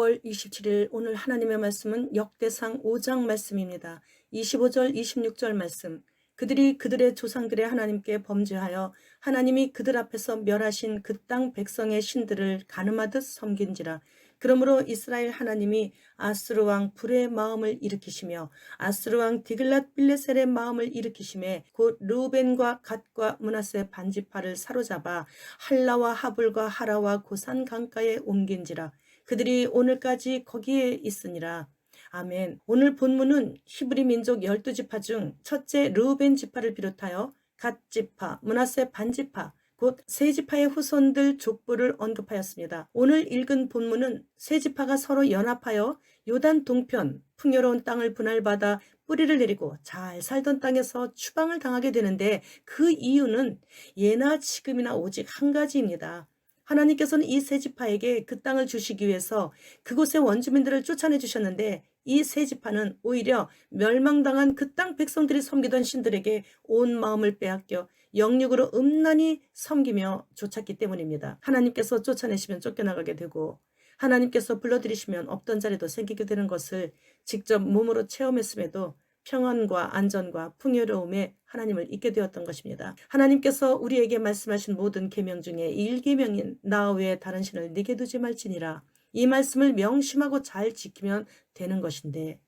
5월 27일 오늘 하나님의 말씀은 역대상 5장 말씀입니다. 25절, 26절 말씀. 그들이 그들의 조상들의 하나님께 범죄하여 하나님이 그들 앞에서 멸하신 그 땅 백성의 신들을 가늠하듯 섬긴지라. 그러므로 이스라엘 하나님이 아스루 왕 불의 마음을 일으키시며 아스루 왕 디글랏 빌레셀의 마음을 일으키심에 곧 루벤과 갓과 문하세 반지파를 사로잡아 할라와 하불과 하라와 고산 강가에 옮긴지라. 그들이 오늘까지 거기에 있으니라. 아멘. 오늘 본문은 히브리 민족 열두 지파 중 첫째 르우벤 지파를 비롯하여 갓 지파, 문하세 반 지파, 곧 세 지파의 후손들 족보를 언급하였습니다. 오늘 읽은 본문은 세 지파가 서로 연합하여 요단 동편 풍요로운 땅을 분할받아 뿌리를 내리고 잘 살던 땅에서 추방을 당하게 되는데 그 이유는 예나 지금이나 오직 한 가지입니다. 하나님께서는 이 세 지파에게 그 땅을 주시기 위해서 그곳의 원주민들을 쫓아내 주셨는데 이 세 지파는 오히려 멸망당한 그 땅 백성들이 섬기던 신들에게 온 마음을 빼앗겨 영육으로 음란히 섬기며 쫓았기 때문입니다. 하나님께서 쫓아내시면 쫓겨나가게 되고 하나님께서 불러들이시면 없던 자리도 생기게 되는 것을 직접 몸으로 체험했음에도 평안과 안전과 풍요로움에 하나님을 잊게 되었던 것입니다. 하나님께서 우리에게 말씀하신 모든 계명 중에 일계명인 나 외에 다른 신을 네게 두지 말지니라. 이 말씀을 명심하고 잘 지키면 되는 것인데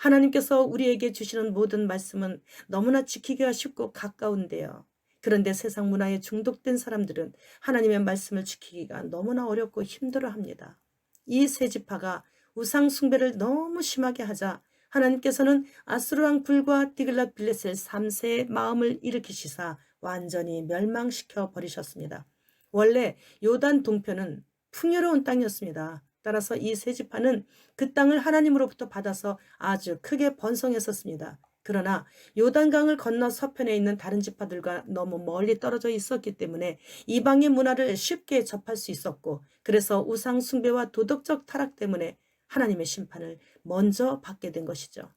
하나님께서 우리에게 주시는 모든 말씀은 너무나 지키기가 쉽고 가까운데요. 그런데 세상 문화에 중독된 사람들은 하나님의 말씀을 지키기가 너무나 어렵고 힘들어 합니다. 이 세 지파가 우상 숭배를 너무 심하게 하자 하나님께서는 아스루왕 불과 디글랏 빌레셀 3세의 마음을 일으키시사 완전히 멸망시켜 버리셨습니다. 원래 요단 동편은 풍요로운 땅이었습니다. 따라서 이 세 지파는 그 땅을 하나님으로부터 받아서 아주 크게 번성했었습니다. 그러나 요단강을 건너 서편에 있는 다른 지파들과 너무 멀리 떨어져 있었기 때문에 이방의 문화를 쉽게 접할 수 있었고 그래서 우상 숭배와 도덕적 타락 때문에 하나님의 심판을 먼저 받게 된 것이죠.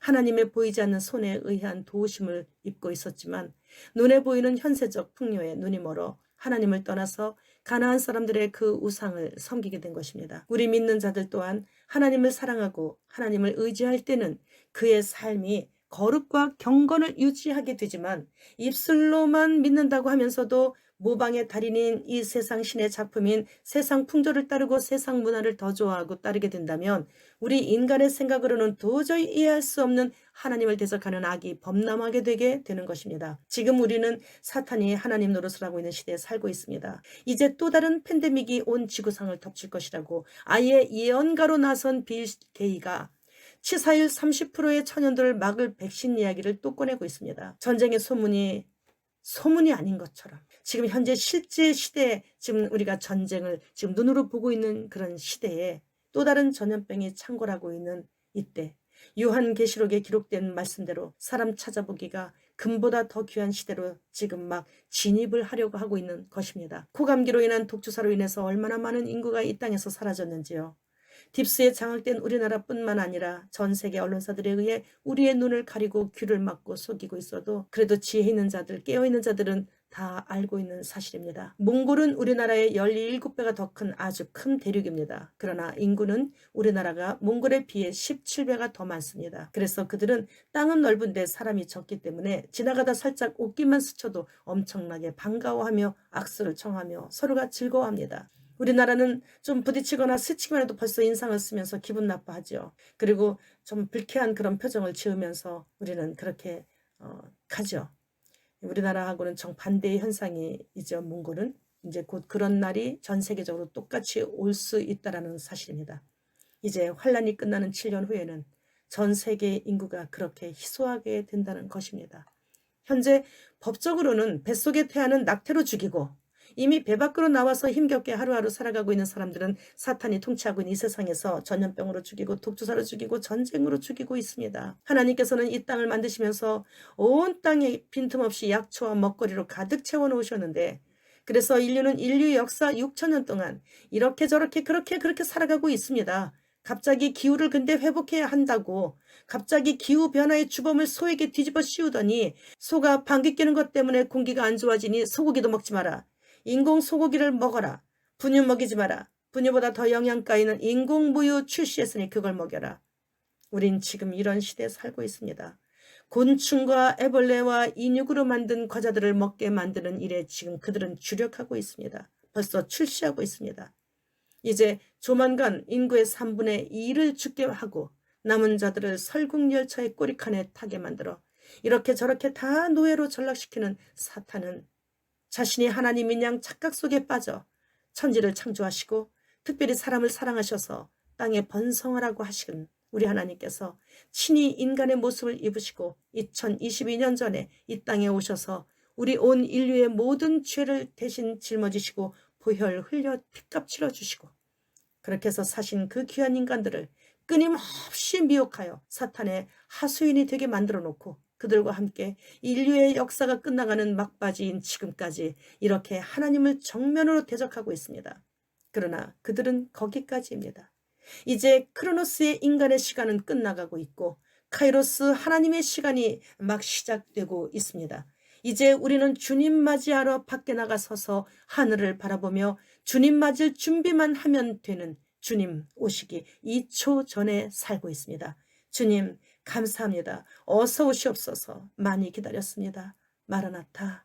하나님의 보이지 않는 손에 의한 도우심을 입고 있었지만 눈에 보이는 현세적 풍요에 눈이 멀어 하나님을 떠나서 가나안 사람들의 그 우상을 섬기게 된 것입니다. 우리 믿는 자들 또한 하나님을 사랑하고 하나님을 의지할 때는 그의 삶이 거룩과 경건을 유지하게 되지만 입술로만 믿는다고 하면서도 모방의 달인인 이 세상 신의 작품인 세상 풍조를 따르고 세상 문화를 더 좋아하고 따르게 된다면 우리 인간의 생각으로는 도저히 이해할 수 없는 하나님을 대적하는 악이 범람하게 되게 되는 것입니다. 지금 우리는 사탄이 하나님 노릇을 하고 있는 시대에 살고 있습니다. 이제 또 다른 팬데믹이 온 지구상을 덮칠 것이라고 아예 예언가로 나선 빌 게이가 치사율 30%의 천연들을 막을 백신 이야기를 또 꺼내고 있습니다. 전쟁의 소문이 소문이 아닌 것처럼 지금 현재 실제 시대에 지금 우리가 전쟁을 지금 눈으로 보고 있는 그런 시대에 또 다른 전염병이 창궐하고 있는 이때 요한 계시록에 기록된 말씀대로 사람 찾아보기가 금보다 더 귀한 시대로 지금 막 진입을 하려고 하고 있는 것입니다. 코감기로 인한 독주사로 인해서 얼마나 많은 인구가 이 땅에서 사라졌는지요. 딥스에 장악된 우리나라뿐만 아니라 전 세계 언론사들에 의해 우리의 눈을 가리고 귀를 막고 속이고 있어도 그래도 지혜 있는 자들, 깨어 있는 자들은 다 알고 있는 사실입니다. 몽골은 우리나라의 17배가 더 큰 아주 큰 대륙입니다. 그러나 인구는 우리나라가 몽골에 비해 17배가 더 많습니다. 그래서 그들은 땅은 넓은데 사람이 적기 때문에 지나가다 살짝 옷깃만 스쳐도 엄청나게 반가워하며 악수를 청하며 서로가 즐거워합니다. 우리나라는 좀 부딪히거나 스치기만 해도 벌써 인상을 쓰면서 기분 나빠하죠. 그리고 좀 불쾌한 그런 표정을 지으면서 우리는 그렇게 어, 가죠. 우리나라하고는 정반대의 현상이죠. 몽골은 이제 곧 그런 날이 전 세계적으로 똑같이 올 수 있다라는 사실입니다. 이제 환란이 끝나는 7년 후에는 전 세계 인구가 그렇게 희소하게 된다는 것입니다. 현재 법적으로는 뱃속의 태아는 낙태로 죽이고 이미 배 밖으로 나와서 힘겹게 하루하루 살아가고 있는 사람들은 사탄이 통치하고 있는 이 세상에서 전염병으로 죽이고 독주사로 죽이고 전쟁으로 죽이고 있습니다. 하나님께서는 이 땅을 만드시면서 온 땅에 빈틈없이 약초와 먹거리로 가득 채워 놓으셨는데 그래서 인류는 인류 역사 6천년 동안 이렇게 저렇게 그렇게 그렇게 살아가고 있습니다. 갑자기 기후를 근데 회복해야 한다고 갑자기 기후 변화의 주범을 소에게 뒤집어 씌우더니 소가 방귀 뀌는 것 때문에 공기가 안 좋아지니 소고기도 먹지 마라. 인공 소고기를 먹어라. 분유 먹이지 마라. 분유보다 더 영양가 있는 인공무유 출시했으니 그걸 먹여라. 우린 지금 이런 시대에 살고 있습니다. 곤충과 애벌레와 인육으로 만든 과자들을 먹게 만드는 일에 지금 그들은 주력하고 있습니다. 벌써 출시하고 있습니다. 이제 조만간 인구의 3분의 2를 죽게 하고 남은 자들을 설국열차의 꼬리칸에 타게 만들어 이렇게 저렇게 다 노예로 전락시키는 사탄은 자신이 하나님인 양 착각 속에 빠져 천지를 창조하시고 특별히 사람을 사랑하셔서 땅에 번성하라고 하신 우리 하나님께서 친히 인간의 모습을 입으시고 2022년 전에 이 땅에 오셔서 우리 온 인류의 모든 죄를 대신 짊어지시고 보혈 흘려 피값 치러주시고 그렇게 해서 사신 그 귀한 인간들을 끊임없이 미혹하여 사탄의 하수인이 되게 만들어 놓고 그들과 함께 인류의 역사가 끝나가는 막바지인 지금까지 이렇게 하나님을 정면으로 대적하고 있습니다. 그러나 그들은 거기까지입니다. 이제 크로노스의 인간의 시간은 끝나가고 있고 카이로스 하나님의 시간이 막 시작되고 있습니다. 이제 우리는 주님 맞이하러 밖에 나가 서서 하늘을 바라보며 주님 맞을 준비만 하면 되는 주님 오시기 2초 전에 살고 있습니다. 주님 감사합니다. 어서 오시옵소서 많이 기다렸습니다. 마라나타